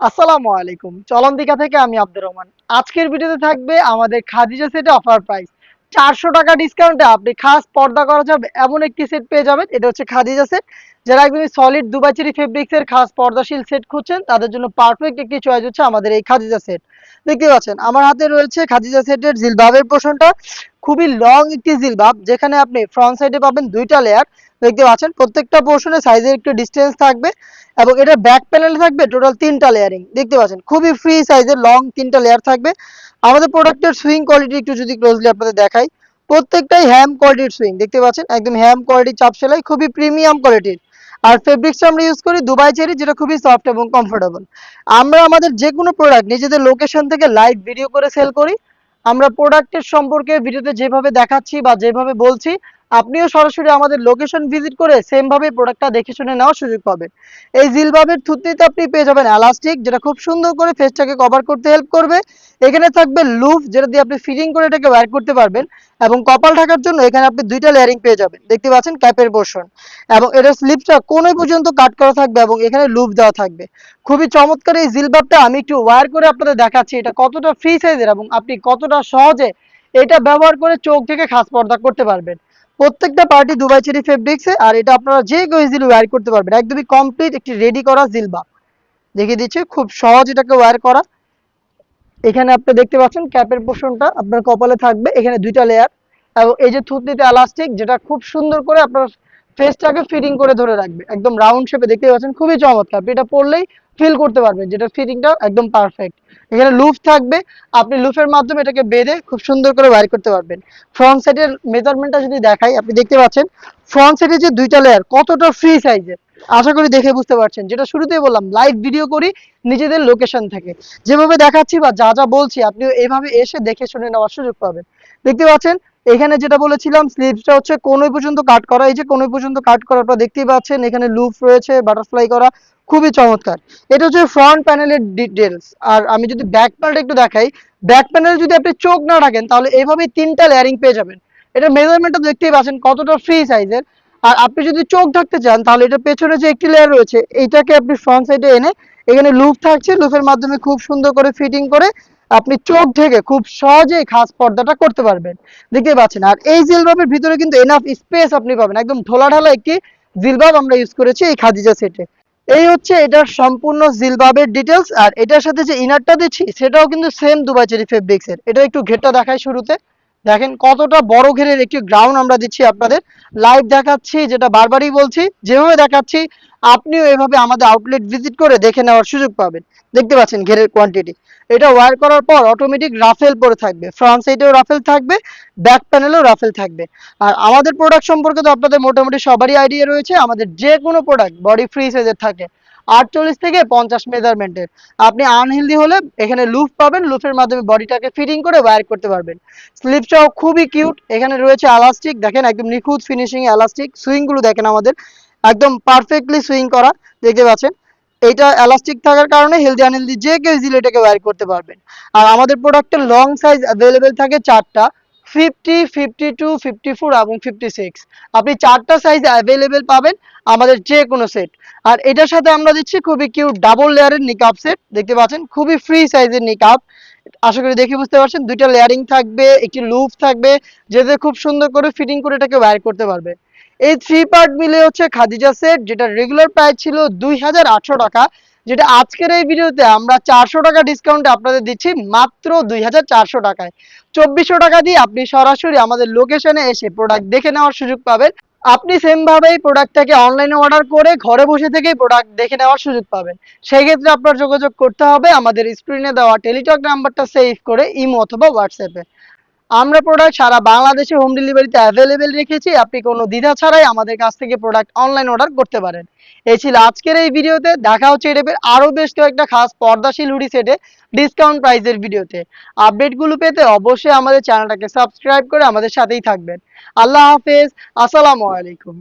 আসসালামু আলাইকুম। চলন্তিকা থেকে আমি আব্দুর রহমান। আজকের ভিডিওতে থাকবে আমাদের খাদিজা সেটে অফার প্রাইস চারশো টাকা ডিসকাউন্টে আপনি খাস পর্দা করা যাবে, এমন একটি সেট পেয়ে যাবেন। এটা হচ্ছে খাদিজা সেট যারা একদমই সলিড দুবাইচেরি ফেব্রিক্স এর খাস পর্দাশীল সেট খুঁজছেন, তাদের জন্য পারফেক্ট একটি চয়েস হচ্ছে আমাদের এই খাদিজা সেট দেখতে পাচ্ছেন, আমার হাতে রয়েছে খাদিজা সেটের জিলবাবের পোষণটা। খুবই লং একটি জিলবাব, যেখানে আপনি ফ্রন্ট সাইডে পাবেন দুইটা লেয়ার দেখতে পাচ্ছেন, প্রত্যেকটা পোর্শনে সাইজের একটু ডিস্টেন্স থাকবে এবং এটা ব্যাক প্যানেল থাকবে টোটাল তিনটা লেয়ারিং দেখতে পাচ্ছেন, খুবই ফ্রি সাইজের লং তিনটা লেয়ার থাকবে। আমাদের প্রোডাক্টের সুইং কোয়ালিটি একটু যদি ক্লোজলি আপনাদের দেখাই, প্রত্যেকটাই হ্যাম কোয়ালিটির সুইং দেখতে পাচ্ছেন, একদম হ্যাম কোয়ালিটির চাপ সেলাই, খুবই প্রিমিয়াম কোয়ালিটির আর ফেব্রিক্সটা আমরা ইউজ করি দুবাই চেরি, যেটা খুবই সফট এবং কমফোর্টেবল আমরা আমাদের যে কোনো প্রোডাক্ট নিজেদের লোকেশন থেকে লাইভ ভিডিও করে সেল করি। আমরা প্রোডাক্টের সম্পর্কে ভিডিওতে যেভাবে দেখাচ্ছি বা যেভাবে বলছি আপনিও সরাসরি আমাদের লোকেশন ভিজিট করে সেম ভাবে প্রোডাক্টটা দেখে শুনে নেওয়ার সুযোগ পাবেন। এই জিলবাবের থুতনিতে আপনি পেয়ে যাবেন এলাস্টিক যেটা খুব সুন্দর করে ফেসটাকে কভার করতে হেল্প করবে। এখানে থাকবে লুফ যেটা দিয়ে আপনি ফিটিং করে এটাকে ওয়্যার করতে পারবেন এবং কপাল ঢাকার জন্য এখানে আপনি দুইটা লেয়ারিং পেয়ে যাবেন। দেখতে পাচ্ছেন ক্যাপের পোর্শন এবং এটার স্লিপটা কোনোই পর্যন্ত কাট করা থাকবে এবং এখানে লুপ দেওয়া থাকবে। খুবই চমৎকার এই জিলবাবটা, আমি একটু ওয়্যার করে আপনাদের দেখাচ্ছি এটা কতটা ফ্রি সাইজের এবং আপনি কতটা সহজে এটা ব্যবহার করে চোখ থেকে খাস পর্দা করতে পারবেন। প্রত্যেকটা পার্টি দুবাই চেরি ফেব্রিক্সে আর এটা আপনারা যে কেউ ইজিলি ওয়্যার করতে পারবেন। একদমই কমপ্লিট একটি রেডি করা জিলবা। দেখিয়ে দিচ্ছি, খুব সহজ এটাকে ওয়্যার করা। এখানে আপনি দেখতে পাচ্ছেন ক্যাপের পোর্শনটা আপনার কপালে থাকবে, এখানে দুইটা লেয়ার এবং এই যে থুতনিতে এলাস্টিক যেটা খুব সুন্দর করে আপনার ফেসটাকে ফিটিং করে ধরে রাখবে। একদম রাউন্ড শেপে দেখতে পাচ্ছেন, খুবই চমৎকার। এটা পরলেই ফিল করতে পারবেন, যেটা ফিটিংটা একদম পারফেক্ট এখানে লুপ থাকবে, আপনি লুপের মাধ্যমে এটাকে বেঁধে খুব সুন্দর করে ওয়্যার করতে পারবেন। ফ্রন্ট সাইডের মেজারমেন্টটা যদি দেখাই, আপনি দেখতে পাচ্ছেন ফ্রন্ট সাইডে যে দুইটা লেয়ার কতটা ফ্রি সাইজের আশা করি দেখে বুঝতে পারছেন। যেটা শুরুতেই বললাম লাইভ ভিডিও করি, নিজেদের লোকেশন থেকে। যেভাবে দেখাচ্ছি বা যা যা বলছি আপনি এইভাবে এসে দেখে শুনে নেওয়ার সুযোগ পাবেন। দেখতে পাচ্ছেন এখানে যেটা বলেছিলাম স্লিভসটা হচ্ছে কোনোই পর্যন্ত কাট করা, এই যে কোনোই পর্যন্ত কাট করা, আপনারা দেখতেই পাচ্ছেন, এখানে লুপ রয়েছে বাটারফ্লাই করা, খুবই চমৎকার। এটা হচ্ছে ফ্রন্ট প্যানেলের ডিটেলস আর আমি যদি ব্যাক প্যানেলটা একটু দেখাই ব্যাক প্যানেলে যদি আপনি চোখ না রাখেন, তাহলে এইভাবে তিনটা লেয়ারিং পেয়ে যাবেন। এটা মেজারমেন্টটা দেখতেই পাচ্ছেন কতটা ফ্রি সাইজের আর আপনি যদি চোখ ঢাকতে চান, তাহলে এটা পেছনে যে একটি লেয়ার রয়েছে, এইটাকে আপনি ফ্রন্ট সাইডে এনে, এখানে লুপ থাকছে লুপের মাধ্যমে খুব সুন্দর করে ফিটিং করে আপনি চোখ ঢেকে খুব সহজেই খাস পর্দাটা করতে পারবেন। দেখতে পাচ্ছেন। আর এই জিলবাবের ভিতরে কিন্তু এনাফ স্পেস আপনি পাবেন। একদম ঢোলা ঢালা একটি জিলবাব আমরা ইউজ করেছি এই খাদিজা সেটে এই হচ্ছে এটার সম্পূর্ণ জিলবাবের ডিটেলস আর এটার সাথে যে ইনারটা দিচ্ছি, সেটাও কিন্তু সেম দুবাই চেরি ফেব্রিক্সের এটা একটু ঘেরটা দেখায় শুরুতে। দেখেন কতটা বড় ঘেরের একটি গ্রাউন্ড আমরা দিচ্ছি আপনাদের। লাইভ দেখাচ্ছি, যেটা বারবারই বলছি, যেভাবে দেখাচ্ছি, আপনিও এভাবে আমাদের আউটলেট ভিজিট করে দেখে নেওয়ার সুযোগ পাবেন। দেখতে পাচ্ছেন ঘেরের কোয়ান্টিটি এটা ওয়ার করার পর অটোমেটিক রাফেল পরে থাকবে। ফ্রন্ট সাইডেও রাফেল থাকবে ব্যাক প্যানেলেও রাফেল থাকবে। আর আমাদের প্রোডাক্ট সম্পর্কে তো আপনাদের মোটামুটি সবারই আইডিয়া রয়েছে। আমাদের যে কোনো প্রোডাক্ট বডি ফ্রি সাইজের থাকে। আটচল্লিশ থেকে পঞ্চাশ মেজারমেন্টের আপনি আনহেলদি হলে এখানে লুফ পাবেন লুফের মাধ্যমে বডিটাকে ফিটিং করে ওয়্যার করতে পারবেন। স্লিপটাও খুবই কিউট এখানে রয়েছে এলাস্টিক দেখেন একদম নিখুঁত ফিনিশিং এলাস্টিক সুইংগুলো দেখেন আমাদের, একদম পারফেক্টলি সুইং করা, দেখতে পাচ্ছেন? এটা এলাস্টিক থাকার কারণে হেলদি আনহেলদি যে কেউ ইজিলি এটাকে ওয়্যার করতে পারবেন। আর আমাদের প্রোডাক্টের লং সাইজ অ্যাভেলেবেল থাকে চারটা fifty fifty two fifty four এবং ফিফটি সিক্স আপনি চারটা সাইজ অ্যাভেলেবেল পাবেন আমাদের যে কোনো সেট আর এটার সাথে আমরা দিচ্ছি খুবই কিউট ডাবল লেয়ারের নিকাপ সেট দেখতে পাচ্ছেন? খুবই ফ্রি সাইজের নিকাপ আশা করি দেখে বুঝতে পারছেন, দুইটা লেয়ারিং থাকবে, একটি লুপ থাকবে যেতে খুব সুন্দর করে ফিটিং করে এটাকে ওয়্যার করতে পারবে। এই থ্রি পার্ট মিলে হচ্ছে খাদিজা সেট যেটা রেগুলার প্রাইস ছিল দুই হাজার আটশো টাকা। যেটা আজকের এই ভিডিওতে আমরা চারশো টাকা ডিসকাউন্টে আপনাদের দিচ্ছি মাত্র দুই হাজার চারশো টাকায়। চব্বিশশো টাকা দিয়ে আপনি সরাসরি আমাদের লোকেশনে এসে প্রোডাক্ট দেখে নেওয়ার সুযোগ পাবেন। আপনি সেম ভাবেই প্রোডাক্টটাকে অনলাইনে অর্ডার করে ঘরে বসে থেকেই প্রোডাক্ট দেখে নেওয়ার সুযোগ পাবেন। সেই ক্ষেত্রে আপনার যোগাযোগ করতে হবে আমাদের স্ক্রিনে দেওয়া টেলিটক নাম্বারটা সেভ করে ইমো অথবা হোয়াটসঅ্যাপে আমরা প্রোডাক্ট সারা বাংলাদেশে হোম ডেলিভারিতে অ্যাভেলেবেল রেখেছি। আপনি কোনো দ্বিধা ছাড়াই আমাদের কাছ থেকে প্রোডাক্ট অনলাইন অর্ডার করতে পারেন। এই ছিল আজকের এই ভিডিওতে। দেখা হচ্ছে এটাপের আরও বেশ কয়েকটা খাস পর্দাশীল হুডি সেটে ডিসকাউন্ট প্রাইসের ভিডিওতে। আপডেটগুলো পেতে অবশ্যই আমাদের চ্যানেলটাকে সাবস্ক্রাইব করে আমাদের সাথেই থাকবেন। আল্লাহ হাফেজ। আসসালামু আলাইকুম।